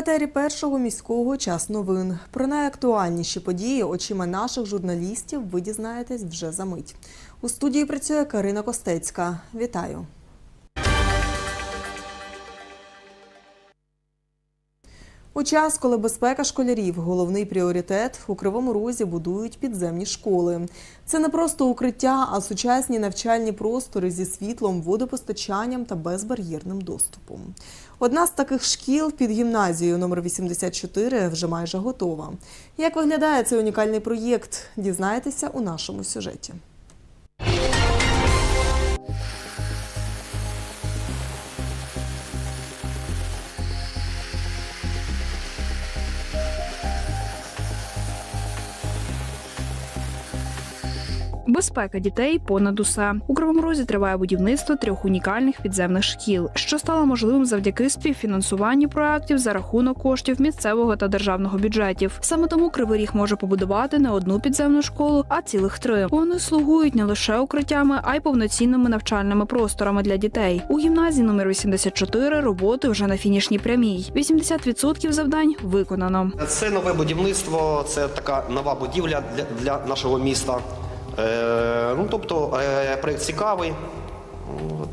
етері першого міського час новин. Про найактуальніші події очима наших журналістів ви дізнаєтесь вже за мить. У студії працює Карина Костецька. Вітаю. У час, коли безпека школярів головний пріоритет, у Кривому Розі будують підземні школи. Це не просто укриття, а сучасні навчальні простори зі світлом, водопостачанням та безбар'єрним доступом. Одна з таких шкіл під гімназією номер 84 вже майже готова. Як виглядає цей унікальний проєкт? Дізнаєтеся у нашому сюжеті. Безпека дітей понад усе у Кривому Розі триває будівництво трьох унікальних підземних шкіл, що стало можливим завдяки співфінансуванню проектів за рахунок коштів місцевого та державного бюджетів. Саме тому Кривий Ріг може побудувати не одну підземну школу, а цілих три. Вони слугують не лише укриттями, а й повноцінними навчальними просторами для дітей. У гімназії номер 84 роботи вже на фінішній прямій. 80% завдань виконано. Це нове будівництво, це така нова будівля для, нашого міста. Е, ну, тобто е, проєкт цікавий.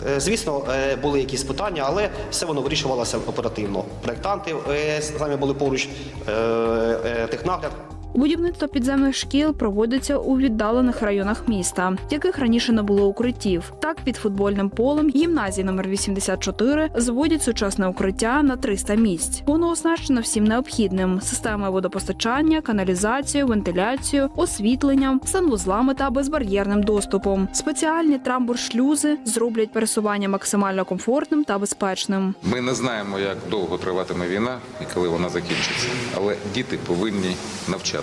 Е, Звісно, були якісь питання, але все воно вирішувалося оперативно. Проєктанти з нами були поруч, технагляд. Будівництво підземних шкіл проводиться у віддалених районах міста, в яких раніше не було укриттів. Так, під футбольним полем гімназії номер 84 зводять сучасне укриття на 300 місць. Воно оснащено всім необхідним: системою водопостачання, каналізацією, вентиляцією, освітленням, санвузлами та безбар'єрним доступом. Спеціальні трамбур-шлюзи зроблять пересування максимально комфортним та безпечним. Ми не знаємо, як довго триватиме війна і коли вона закінчиться. Але діти повинні навчатися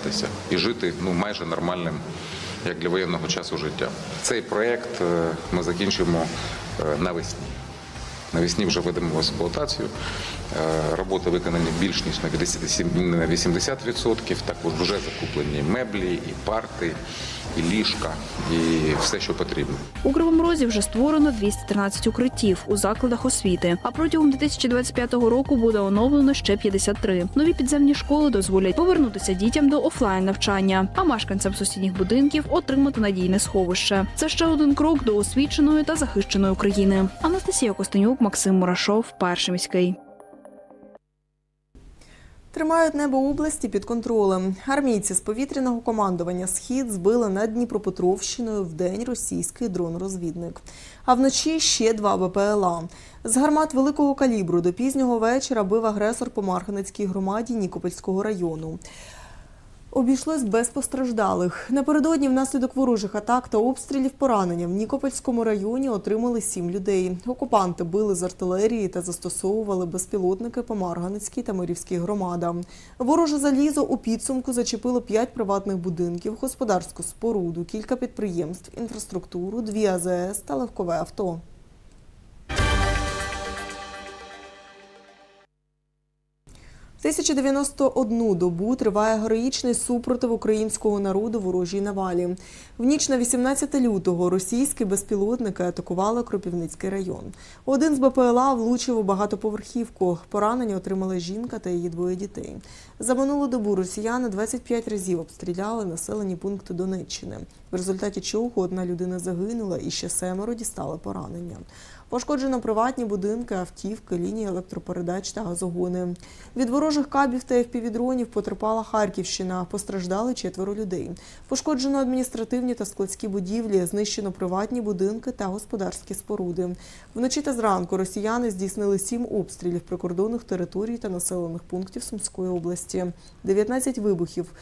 і жити ну майже нормальним, як для воєнного часу життя. Цей проєкт е, ми закінчимо е, навесні. Навесні вже ведемо в експлуатацію. Е, Роботи виконані більш ніж на 57 на 80%. Також вже закуплені меблі, і парти, і ліжка, і все, що потрібно. У Кривому Розі вже створено 213 укриттів у закладах освіти. А протягом 2025 року буде оновлено ще 53. Нові підземні школи дозволять повернутися дітям до офлайн навчання, а мешканцям сусідніх будинків отримати надійне сховище. Це ще один крок до освіченої та захищеної України. Анастасія Костенюк, Максим Мурашов, перший міський. Тримають небо області під контролем. Армійці з повітряного командування Схід збили над Дніпропетровщиною в день російський дрон-розвідник. А вночі ще два БПЛА. З гармат великого калібру до пізнього вечора бив агресор по Марганецькій громаді Нікопольського району. Обійшлось без постраждалих. Напередодні внаслідок ворожих атак та обстрілів поранення в Нікопольському районі отримали сім людей. Окупанти били з артилерії та застосовували безпілотники по Марганецькій та Мирівській громадам. Вороже залізо у підсумку зачепило п'ять приватних будинків, господарську споруду, кілька підприємств, інфраструктуру, дві АЗС та легкове авто. 1091 добу триває героїчний супротив українського народу ворожій навалі. В ніч на 18 лютого російські безпілотники атакували Кропівницький район. Один з БПЛА влучив у багатоповерхівку. Поранення отримала жінка та її двоє дітей. За минулу добу росіяни 25 разів обстріляли населені пункти Донеччини, в результаті чого одна людина загинула і ще семеро дістали поранення. Пошкоджено приватні будинки, автівки, лінії електропередач та газогони. Від ворожих кабів та FPV-дронів потерпала Харківщина. Постраждали четверо людей. Пошкоджено адміністративні та складські будівлі, знищено приватні будинки та господарські споруди. Вночі та зранку росіяни здійснили сім обстрілів прикордонних територій та населених пунктів Сумської області. 19 вибухів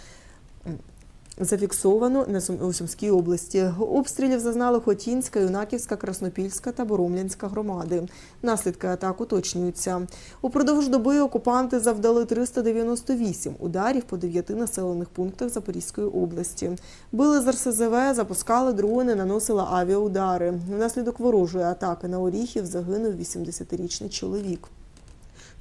зафіксовано у Сумській області. Обстрілів зазнали Хотінська, Юнаківська, Краснопільська та Боромлянська громади. Наслідки атак уточнюються. Упродовж доби окупанти завдали 398 ударів по дев'яти населених пунктах Запорізької області. Били з РСЗВ, запускали дрони, наносили авіаудари. Внаслідок ворожої атаки на Оріхів загинув 80-річний чоловік.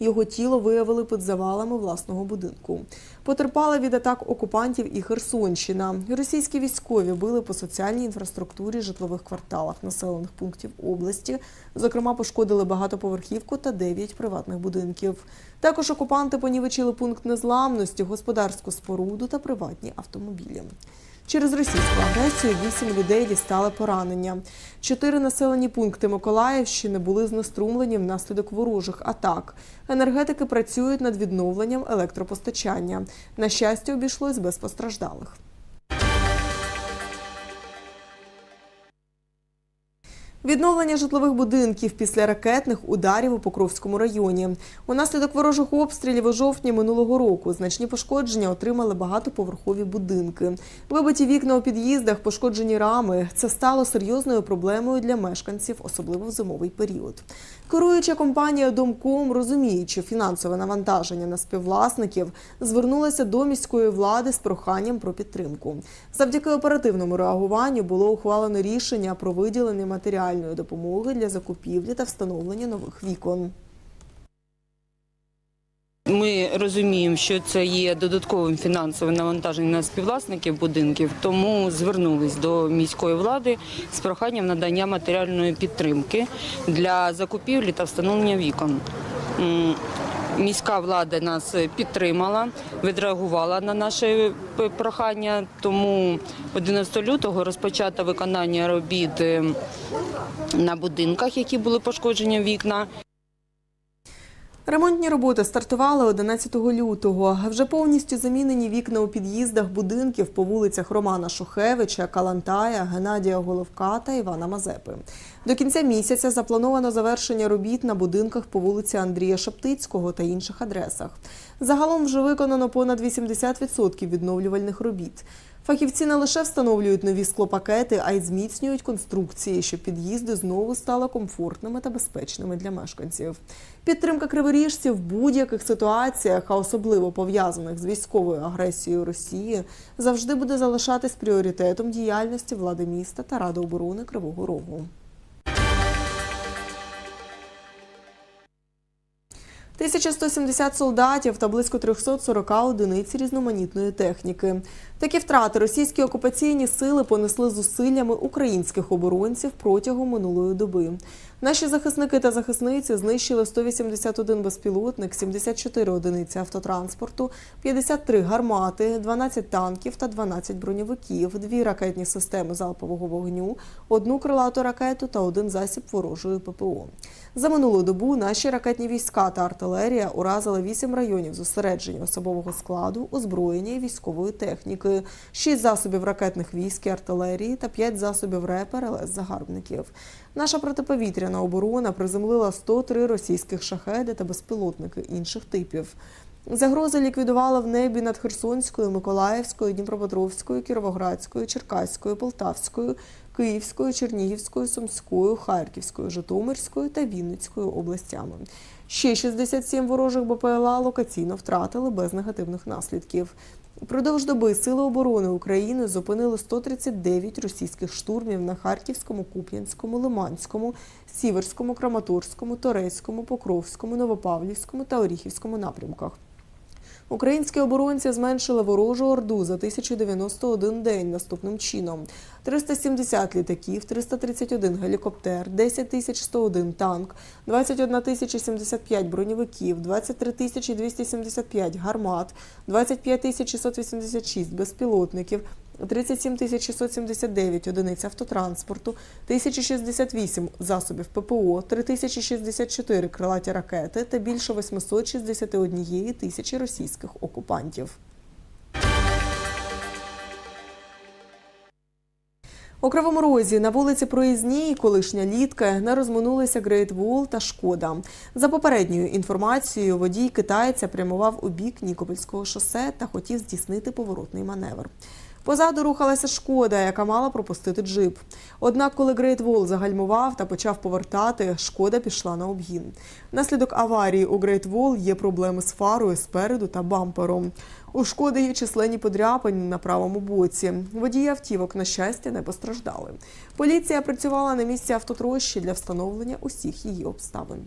Його тіло виявили під завалами власного будинку. Потерпала від атак окупантів і Херсонщина. Російські військові били по соціальній інфраструктурі житлових кварталах населених пунктів області. Зокрема, пошкодили багатоповерхівку та 9 приватних будинків. Також окупанти понівечили пункт незламності, господарську споруду та приватні автомобілі. Через російську агресію вісім людей дістали поранення. Чотири населені пункти Миколаївщини були знеструмлені внаслідок ворожих атак. Енергетики працюють над відновленням електропостачання. На щастя, обійшлось без постраждалих. Відновлення житлових будинків після ракетних ударів у Покровському районі. Унаслідок ворожих обстрілів у жовтні минулого року значні пошкодження отримали багатоповерхові будинки. Вибиті вікна у під'їздах, пошкоджені рами. Це стало серйозною проблемою для мешканців, особливо в зимовий період. Керуюча компанія Домком, розуміючи фінансове навантаження на співвласників, звернулася до міської влади з проханням про підтримку. Завдяки оперативному реагуванню було ухвалено рішення про виділення матеріальної допомоги для закупівлі та встановлення нових вікон. Ми розуміємо, що це є додатковим фінансовим навантаженням на співвласників будинків, тому звернулись до міської влади з проханням надання матеріальної підтримки для закупівлі та встановлення вікон. Міська влада нас підтримала, відреагувала на наше прохання. Тому 11 лютого розпочато виконання робіт е, на будинках, які були пошкоджені вікна. Ремонтні роботи стартували 11 лютого. Вже повністю замінені вікна у під'їздах будинків по вулицях Романа Шухевича, Калантая, Геннадія Головка та Івана Мазепи. До кінця місяця заплановано завершення робіт на будинках по вулиці Андрія Шептицького та інших адресах. Загалом вже виконано понад 80% відновлювальних робіт. Фахівці не лише встановлюють нові склопакети, а й зміцнюють конструкції, щоб під'їзди знову стали комфортними та безпечними для мешканців. Підтримка криворіжців в будь-яких ситуаціях, а особливо пов'язаних з військовою агресією Росії, завжди буде залишатись пріоритетом діяльності влади міста та Ради оборони Кривого Рогу. – 1170 солдатів та близько 340 одиниць різноманітної техніки. Такі втрати російські окупаційні сили понесли зусиллями українських оборонців протягом минулої доби. Наші захисники та захисниці знищили 181 безпілотник, 74 одиниці автотранспорту, 53 гармати, 12 танків та 12 броньовиків, дві ракетні системи залпового вогню, одну крилату ракету та один засіб ворожої ППО. За минулу добу наші ракетні війська та артилерія уразили 8 районів зосередження особового складу, озброєння і військової техніки, 6 засобів ракетних військ і артилерії та 5 засобів РЕП РЛС загарбників. Наша протиповітряна оборона приземлила 103 російських шахеди та безпілотники інших типів. Загрози ліквідували в небі над Херсонською, Миколаївською, Дніпропетровською, Кіровоградською, Черкаською, Полтавською, Київською, Чернігівською, Сумською, Харківською, Житомирською та Вінницькою областями. Ще 67 ворожих БПЛА локаційно втратили без негативних наслідків. Упродовж доби Сили оборони України зупинили 139 російських штурмів на Харківському, Куп'янському, Лиманському, Сіверському, Краматорському, Торецькому, Покровському, Новопавлівському та Оріхівському напрямках. Українські оборонці зменшили ворожу орду за 1091 день наступним чином: 370 літаків, 331 гелікоптер, 10 101 танк, 21 075 броньовиків, 23 275 гармат, 25 686 безпілотників, 37 679 одиниць автотранспорту, 1068 засобів ППО, 3064 крилаті ракети та більше 861 тисячі російських окупантів. У Кривому Розі на вулиці Проїзній, колишня літка, не розминулися Грейт Вол та Шкода. За попередньою інформацією, водій китайця прямував у бік Нікопольського шосе та хотів здійснити поворотний маневр. Позаду рухалася шкода, яка мала пропустити джип. Однак, коли Грейт Вол загальмував та почав повертати, шкода пішла на обгін. Внаслідок аварії у Грейт Вол є проблеми з фарою спереду та бампером. У шкоди є численні подряпини на правому боці. Водії автівок, на щастя, не постраждали. Поліція працювала на місці автотрощі для встановлення усіх її обставин.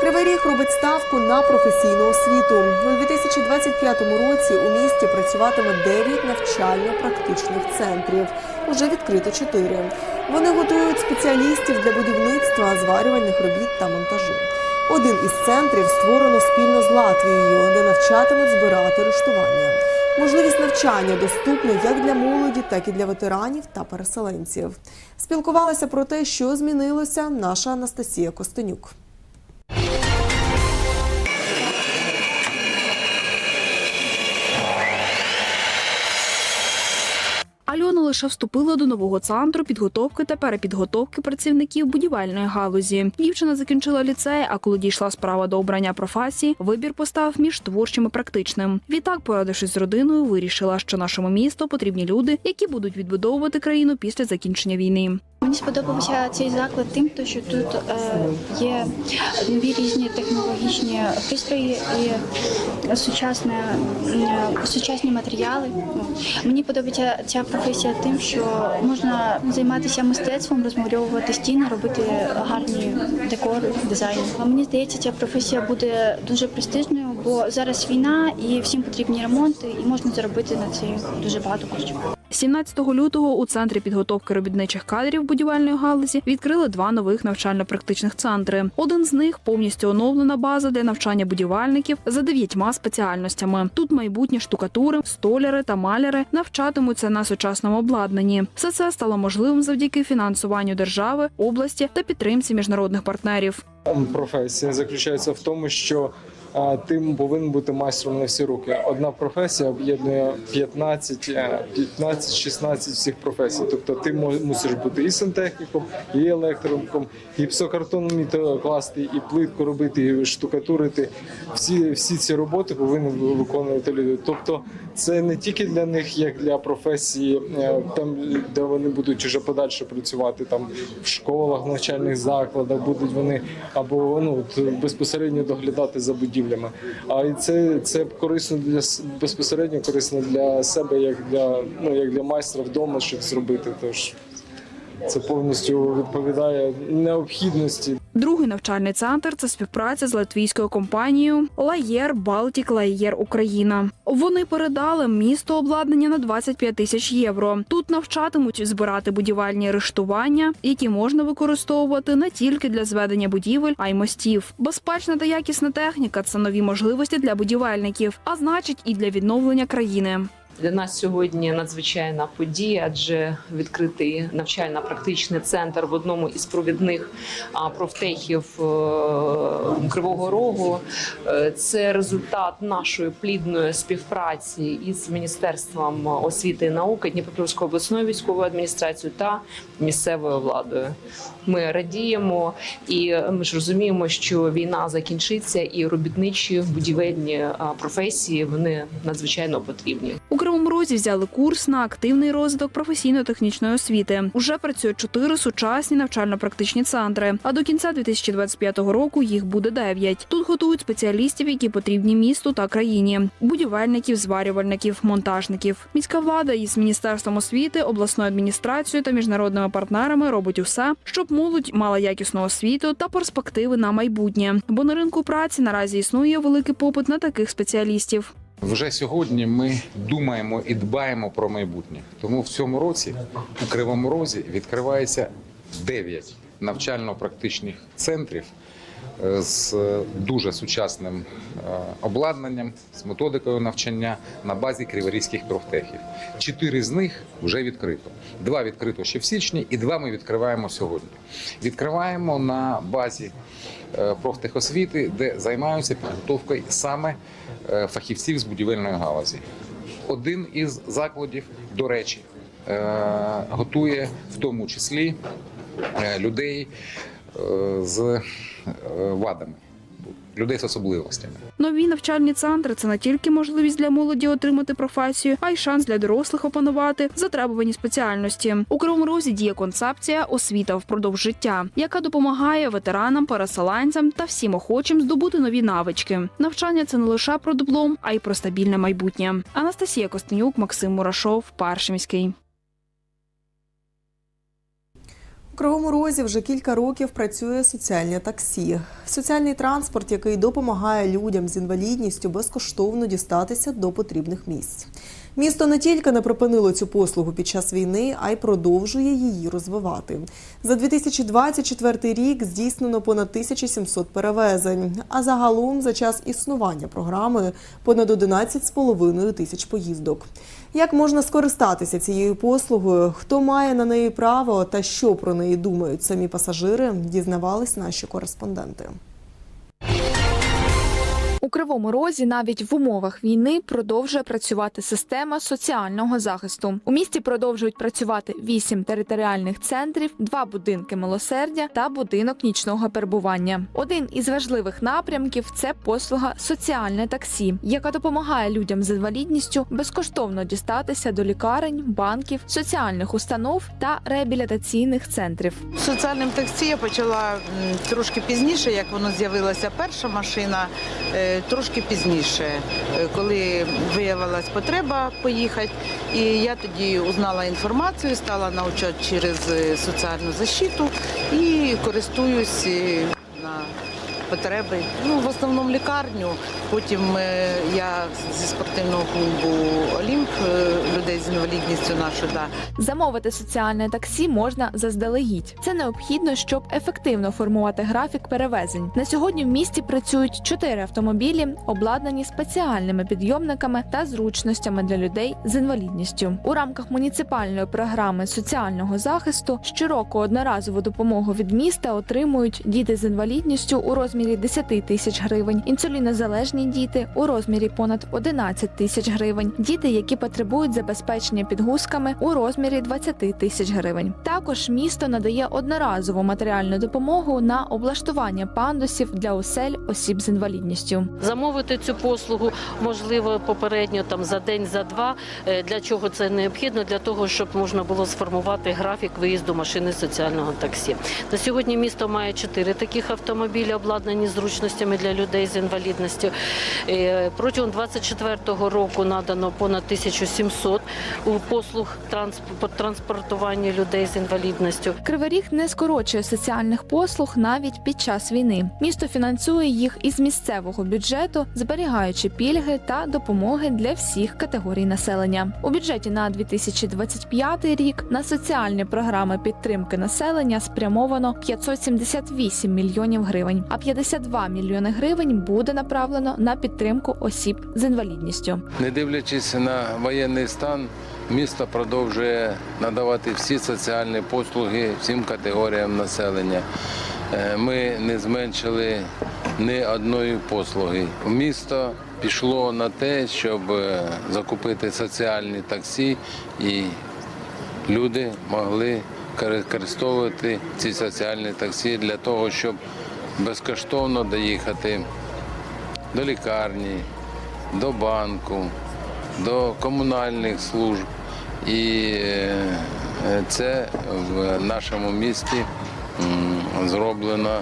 Кривий Ріг робить ставку на професійну освіту. У 2025 році у місті працюватиме 9 навчально-практичних центрів. Уже відкрито 4. Вони готують спеціалістів для будівництва, зварювальних робіт та монтажу. Один із центрів створено спільно з Латвією, де навчатимуть збирати рештування. Можливість навчання доступна як для молоді, так і для ветеранів та переселенців. Спілкувалася про те, що змінилося наша Анастасія Костенюк. Лише вступила до нового центру підготовки та перепідготовки працівників будівельної галузі. Дівчина закінчила ліцей, а коли дійшла справа до обрання професії, вибір постав між творчим і практичним. Відтак, порадившись з родиною, вирішила, що нашому місту потрібні люди, які будуть відбудовувати країну після закінчення війни. Мені сподобався цей заклад тим, що тут е, є нові різні технологічні пристрої і сучасне, сучасні матеріали. Мені подобається ця професія тим, що можна займатися мистецтвом, розмальовувати стіни, робити гарні декори, дизайни. А Мені здається, ця професія буде дуже престижною, бо зараз війна і всім потрібні ремонти, і можна заробити на це дуже багато коштів. 17 лютого у центрі підготовки робітничих кадрів будівельної галузі відкрили два нових навчально-практичних центри. Один з них повністю оновлена база для навчання будівельників за дев'ятьма спеціальностями. Тут майбутні штукатури, столяри та маляри навчатимуться на сучасному обладнанні. Все це стало можливим завдяки фінансуванню держави, області та підтримці міжнародних партнерів. професія заключається в тому, що а, ти повинен бути майстром на всі руки. Одна професія об'єднує 15, е, 15-16 всіх професій. Тобто ти мусиш бути і сантехніком, і електриком, і псокартон класти, і плитку робити, і штукатурити. Всі, всі ці роботи повинні виконувати люди. Тобто це не тільки для них, як для професії, е, там де вони будуть вже подальше працювати, там в школах, навчальних закладах будуть вони або ну безпосередньо доглядати за будівлями. А і це, це корисно для безпосередньо корисно для себе, як для ну як для майстра вдома, щоб зробити. Тож це повністю відповідає необхідності Другий навчальний центр це співпраця з латвійською компанією Лаєр Балтік Лаєр Україна. Вони передали місту обладнання на 25 тисяч євро. Тут навчатимуть збирати будівельні рештування, які можна використовувати не тільки для зведення будівель, а й мостів. Безпечна та якісна техніка це нові можливості для будівельників, а значить і для відновлення країни. Для нас сьогодні надзвичайна подія, адже відкритий навчально-практичний центр в одному із провідних профтехів е, Кривого Рогу. Е, Це результат нашої плідної співпраці із Міністерством освіти і науки Дніпропетровської обласної військової адміністрації та місцевою владою. Ми радіємо і ми ж розуміємо, що війна закінчиться, і робітничі будівельні професії вони надзвичайно потрібні. У Кривому Розі взяли курс на активний розвиток професійно-технічної освіти. Уже працюють чотири сучасні навчально-практичні центри. А до кінця 2025 року їх буде дев'ять. Тут готують спеціалістів, які потрібні місту та країні: будівельників, зварювальників, монтажників. Міська влада із міністерством освіти, обласною адміністрацією та міжнародними партнерами робить усе, щоб молодь мала якісну освіту та перспективи на майбутнє. Бо на ринку праці наразі існує великий попит на таких спеціалістів. Вже сьогодні ми думаємо і дбаємо про майбутнє. Тому в цьому році у Кривому Розі відкривається 9 навчально-практичних центрів е, з дуже сучасним е, обладнанням, з методикою навчання на базі криворізьких профтехів. Чотири з них вже відкрито. Два відкрито ще в січні, і два ми відкриваємо сьогодні. Відкриваємо на базі е, профтехосвіти, де займаються підготовкою саме фахівців з будівельної галузі. Один із закладів, до речі, е, готує в тому числі е, людей е, з е, вадами, людей з особливостями. Нові навчальні центри це не тільки можливість для молоді отримати професію, а й шанс для дорослих опанувати затребувані спеціальності. У Кривому Розі діє концепція освіта впродовж життя, яка допомагає ветеранам, переселенцям та всім охочим здобути нові навички. Навчання це не лише про диплом, а й про стабільне майбутнє. Анастасія Костенюк, Максим Мурашов, Перший міський. Кривому Розі вже кілька років працює соціальне таксі. Соціальний транспорт, який допомагає людям з інвалідністю безкоштовно дістатися до потрібних місць. Місто не тільки не припинило цю послугу під час війни, а й продовжує її розвивати. За 2024 рік здійснено понад 1700 перевезень, а загалом за час існування програми понад 11,5 тисяч поїздок. Як можна скористатися цією послугою? Хто має на неї право та що про неї думають самі пасажири? Дізнавались наші кореспонденти. У Кривому Розі навіть в умовах війни продовжує працювати система соціального захисту. У місті продовжують працювати вісім територіальних центрів, два будинки милосердя та будинок нічного перебування. Один із важливих напрямків це послуга соціальне таксі, яка допомагає людям з інвалідністю безкоштовно дістатися до лікарень, банків, соціальних установ та реабілітаційних центрів. Соціальним таксі я почала трошки пізніше, як воно з'явилася перша машина, е, трошки пізніше, е, коли виявилась потреба поїхати. І я тоді узнала інформацію, стала навчати через е, соціальну защиту і користуюсь е, на потреби. Ну, в основному лікарню. Потім е, я зі спортивного клубу Олімп е, людей з інвалідністю нашу да, Замовити соціальне таксі можна заздалегідь. Це необхідно, щоб ефективно формувати графік перевезень. На сьогодні в місті працюють чотири автомобілі, обладнані спеціальними підйомниками та зручностями для людей з інвалідністю. У рамках муніципальної програми соціального захисту щороку одноразову допомогу від міста отримують діти з інвалідністю у розмірі 10 тисяч гривень, інсулінозалежні діти у розмірі понад 11 тисяч гривень, діти, які потребують забезпечення підгузками у розмірі 20 тисяч гривень. Також місто надає одноразову матеріальну допомогу на облаштування пандусів для осель осіб з інвалідністю. Замовити цю послугу можливо попередньо там за день, за два. Е, Для чого це необхідно? Для того, щоб можна було сформувати графік виїзду машини соціального таксі. На сьогодні місто має чотири таких автомобілі, обладнані зручностями для людей з інвалідністю. Е, Протягом 24-го року надано понад 1700 у послуг по транспортуванню людей з інвалідністю. Кривий не скорочує соціальних послуг навіть під час війни. Місто фінансує їх із місцевого бюджету, зберігаючи пільги та допомоги для всіх категорій населення. У бюджеті на 2025 рік на соціальні програми підтримки населення спрямовано 578 мільйонів гривень, а 52 мільйони гривень буде направлено на підтримку осіб з інвалідністю. Не дивлячись на воєнний стан, місто продовжує надавати всі соціальні послуги всім категоріям населення. Е, Ми не зменшили ні одної послуги. Місто пішло на те, щоб е, закупити соціальні таксі, і люди могли використовувати ці соціальні таксі для того, щоб безкоштовно доїхати до лікарні, до банку, до комунальних служб. І е, це в нашому місті зроблено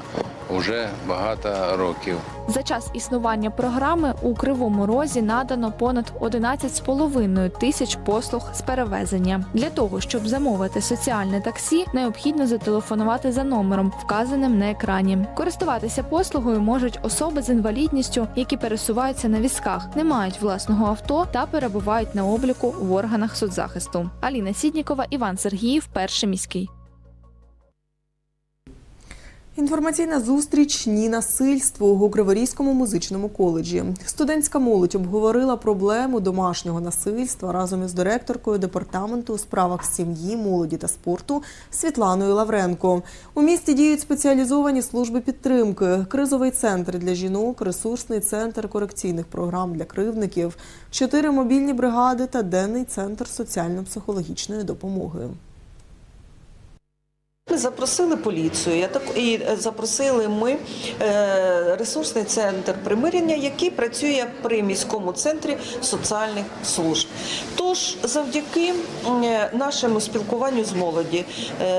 вже багато років. За час існування програми у Кривому Розі надано понад 11,5 тисяч послуг з перевезення. Для того щоб замовити соціальне таксі, необхідно зателефонувати за номером, вказаним на екрані. Користуватися послугою можуть особи з інвалідністю, які пересуваються на візках, не мають власного авто та перебувають на обліку в органах соцзахисту. Аліна Сіднікова, Іван Сергіїв, перший міський. Інформаційна зустріч ні насильству у Криворізькому музичному коледжі. Студентська молодь обговорила проблему домашнього насильства разом із директоркою департаменту у справах сім'ї, молоді та спорту Світланою Лавренко. У місті діють спеціалізовані служби підтримки, кризовий центр для жінок, ресурсний центр корекційних програм для кривдників, чотири мобільні бригади та денний центр соціально-психологічної допомоги. Ми запросили поліцію я так, і е, запросили ми е, ресурсний центр примирення, який працює при міському центрі соціальних служб. Тож, завдяки е, нашому спілкуванню з молоді,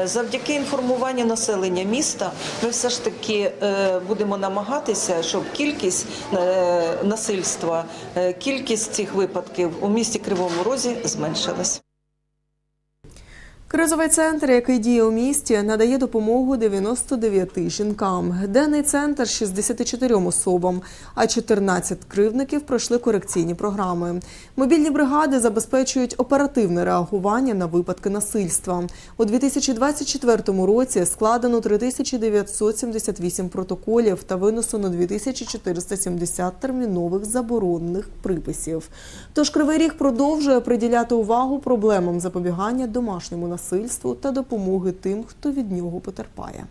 завдяки інформуванню населення міста, ми все ж таки будемо намагатися, щоб кількість насильства, кількість цих випадків у місті Кривому Розі зменшилась. Кризовий центр, який діє у місті, надає допомогу 99 жінкам. Денний центр 64 особам, а 14 кривдників пройшли корекційні програми. Мобільні бригади забезпечують оперативне реагування на випадки насильства. У 2024 році складено 3978 протоколів та винесено 2470 термінових заборонених приписів. Тож Кривий Ріг продовжує приділяти увагу проблемам запобігання домашньому насильству та допомоги тим, хто від нього потерпає.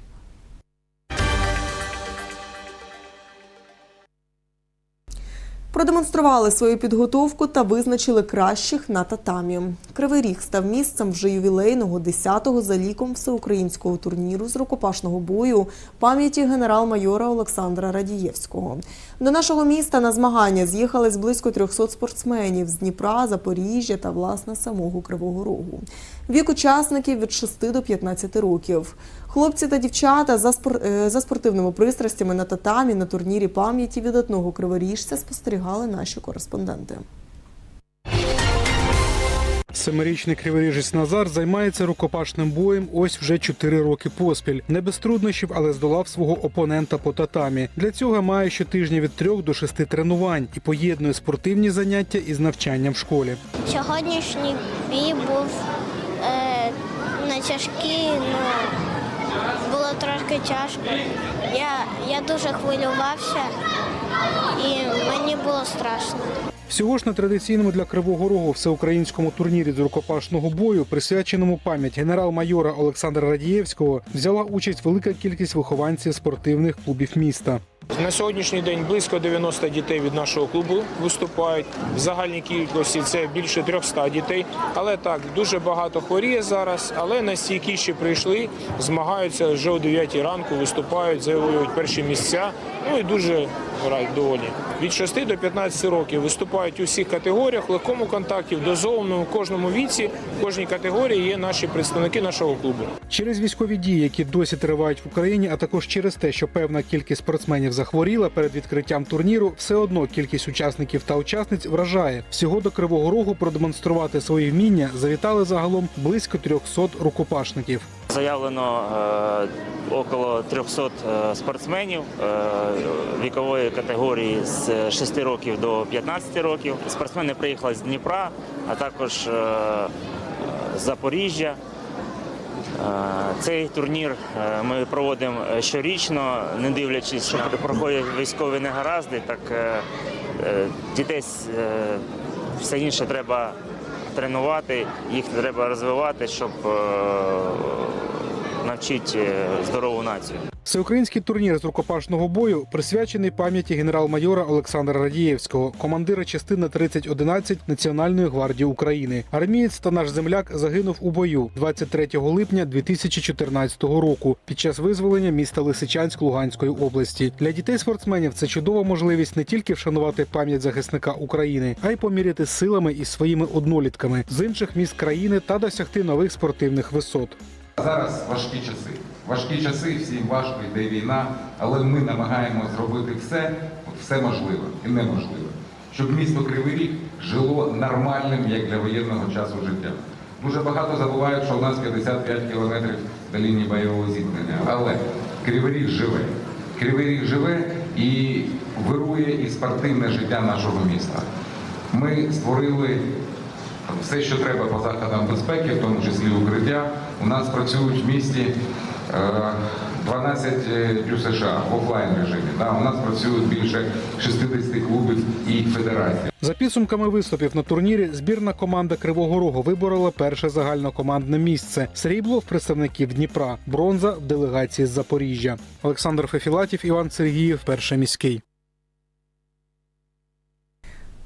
Продемонстрували свою підготовку та визначили кращих на татамі. Кривий Ріг став місцем вже ювілейного 10-го за ліком всеукраїнського турніру з рукопашного бою пам'яті генерал-майора Олександра Радієвського. До нашого міста на змагання з'їхались близько 300 спортсменів з Дніпра, Запоріжжя та власне самого Кривого Рогу. Вік учасників від 6 до 15 років. Хлопці та дівчата за, спор... е, за спортивними пристрастями на татамі на турнірі пам'яті від одного криворіжця спостерігали наші кореспонденти. Семирічний криворіжець Назар займається рукопашним боєм ось вже 4 роки поспіль. Не без труднощів, але здолав свого опонента по татамі. Для цього має щотижня від 3 до 6 тренувань і поєднує спортивні заняття із навчанням в школі. Сьогоднішній бій був не тяжкий, ну було трошки тяжко. Я, я дуже хвилювався і мені було страшно. Всього ж на традиційному для Кривого Рогу всеукраїнському турнірі з рукопашного бою, присвяченому пам'ять генерал-майора Олександра Радієвського, взяла участь велика кількість вихованців спортивних клубів міста. На сьогоднішній день близько 90 дітей від нашого клубу виступають. В загальній кількості це більше 300 дітей. Але так, дуже багато хворіє зараз, але найстійкіші прийшли, змагаються вже о 9 ранку, виступають, завоюють перші місця. Ну і дуже доволі. Від 6 до 15 років виступають у всіх категоріях, легкому контакті, в дозованому, в кожному віці, в кожній категорії є наші представники нашого клубу. Через військові дії, які досі тривають в Україні, а також через те, що певна кількість спортсменів захворіла перед відкриттям турніру, все одно кількість учасників та учасниць вражає. Всього до Кривого Рогу продемонструвати свої вміння завітали загалом близько 300 рукопашників. Заявлено е, около 300 е, спортсменів е, вікової категорії з 6 років до 15 років. Спортсмени приїхали з Дніпра, а також з Запоріжжя. Е, Цей турнір е, ми проводимо щорічно, не дивлячись, що проходять військові негаразди, так е, е, дітей е, все інше треба тренувати, їх треба розвивати, щоб е, навчити е, здорову націю. Всеукраїнський турнір з рукопашного бою присвячений пам'яті генерал-майора Олександра Радієвського, командира частини 3011 Національної гвардії України. Армієць та наш земляк загинув у бою 23 липня 2014 року під час визволення міста Лисичанськ Луганської області. Для дітей-спортсменів це чудова можливість не тільки вшанувати пам'ять захисника України, а й поміряти силами із своїми однолітками з інших міст країни та досягти нових спортивних висот. Зараз важкі часи. Важкі часи, всім важко, йде війна, але ми намагаємося зробити все, все можливе і неможливе, щоб місто Кривий Ріг жило нормальним, як для воєнного часу життя. Дуже багато забувають, що у нас 55 кілометрів до лінії бойового зіткнення. Але Кривий Ріг живе. Кривий Ріг живе і вирує і спортивне життя нашого міста. Ми створили все, що треба по заходам безпеки, в тому числі укриття. У нас працюють в місті е, 12 ДЮСШ в офлайн режимі. Да, у нас працюють більше 60 клубів і федерацій. За підсумками виступів на турнірі, збірна команда Кривого Рогу виборола перше загальнокомандне місце. Срібло в представників Дніпра, бронза в делегації з Запоріжжя. Олександр Фефілатів, Іван Сергіїв, перший міський.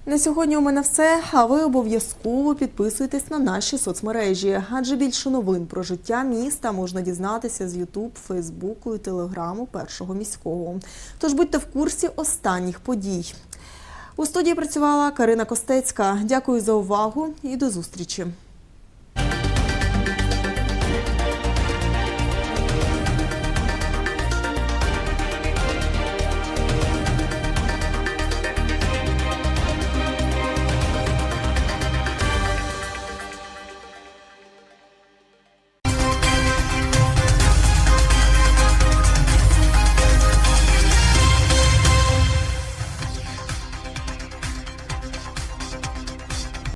На сьогодні у мене все. А ви обов'язково підписуйтесь на наші соцмережі, адже більше новин про життя міста можна дізнатися з Ютуб, Фейсбуку і Телеграму першого міського. Тож будьте в курсі останніх подій. У студії працювала Карина Костецька. Дякую за увагу і до зустрічі.